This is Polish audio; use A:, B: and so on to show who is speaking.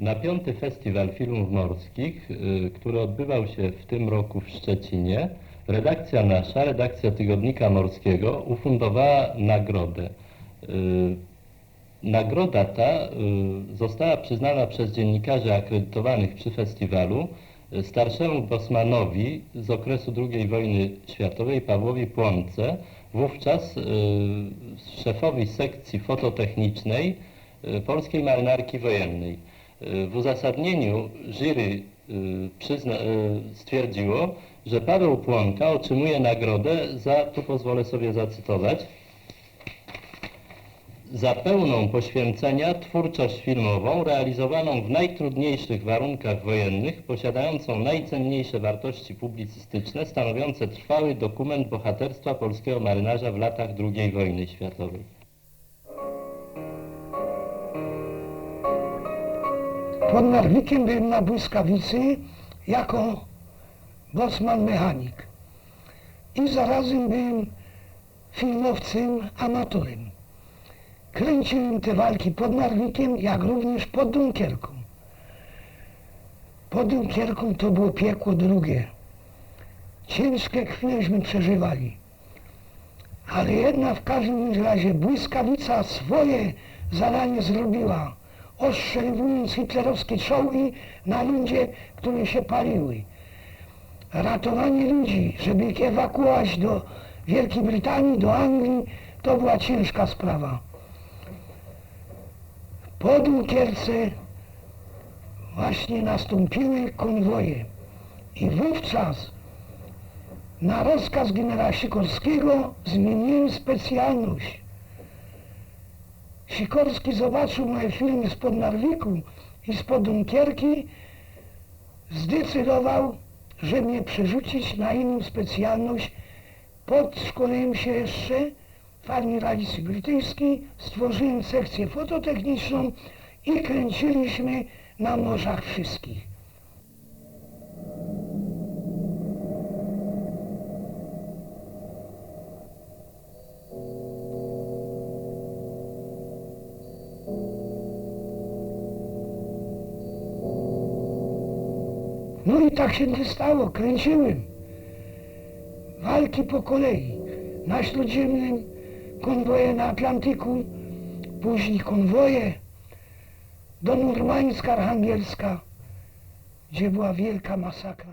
A: Na piąty Festiwal Filmów Morskich, y, który odbywał się w tym roku w Szczecinie, redakcja nasza, redakcja Tygodnika Morskiego ufundowała nagrodę. Y, Nagroda ta y, została przyznana przez dziennikarzy akredytowanych przy festiwalu starszemu Bosmanowi z okresu II wojny światowej Pawłowi Płonce, wówczas szefowi sekcji fototechnicznej Polskiej Marynarki Wojennej. W uzasadnieniu jury y, przyzna, y, stwierdziło, że Paweł Płonka otrzymuje nagrodę za, tu pozwolę sobie zacytować, za pełną poświęcenia twórczość filmową realizowaną w najtrudniejszych warunkach wojennych, posiadającą najcenniejsze wartości publicystyczne, stanowiące trwały dokument bohaterstwa polskiego marynarza w latach II wojny światowej.
B: Pod Narwikiem byłem na błyskawicy jako bosman mechanik. I zarazem byłem filmowcem amatorem. Kręciłem te walki pod Narwikiem, jak również pod Dunkierką. Pod Dunkierką to było piekło drugie. Ciężkie chwilleśmy przeżywali. Ale jedna w każdym razie błyskawica swoje zadanie zrobiła, ostrzeliwując hitlerowskie czołgi na ludzie, które się paliły. Ratowanie ludzi, żeby ich ewakuować do Wielkiej Brytanii, do Anglii, to była ciężka sprawa. Po Dunkierce właśnie nastąpiły konwoje i wówczas na rozkaz generała Sikorskiego zmieniłem specjalność. Sikorski zobaczył moje filmy spod Narwiku i spod Dunkierki, zdecydował, że mnie przerzucić na inną specjalność. Podszkoliłem się jeszcze w Armii Radzieckiej Brytyjskiej, stworzyłem sekcję fototechniczną i kręciliśmy na morzach wszystkich. No i tak się nie stało, kręciłem. Walki po kolei. Na śródziemnym, konwoje na Atlantyku, później konwoje do Murmańska, Archangielska, gdzie była wielka masakra.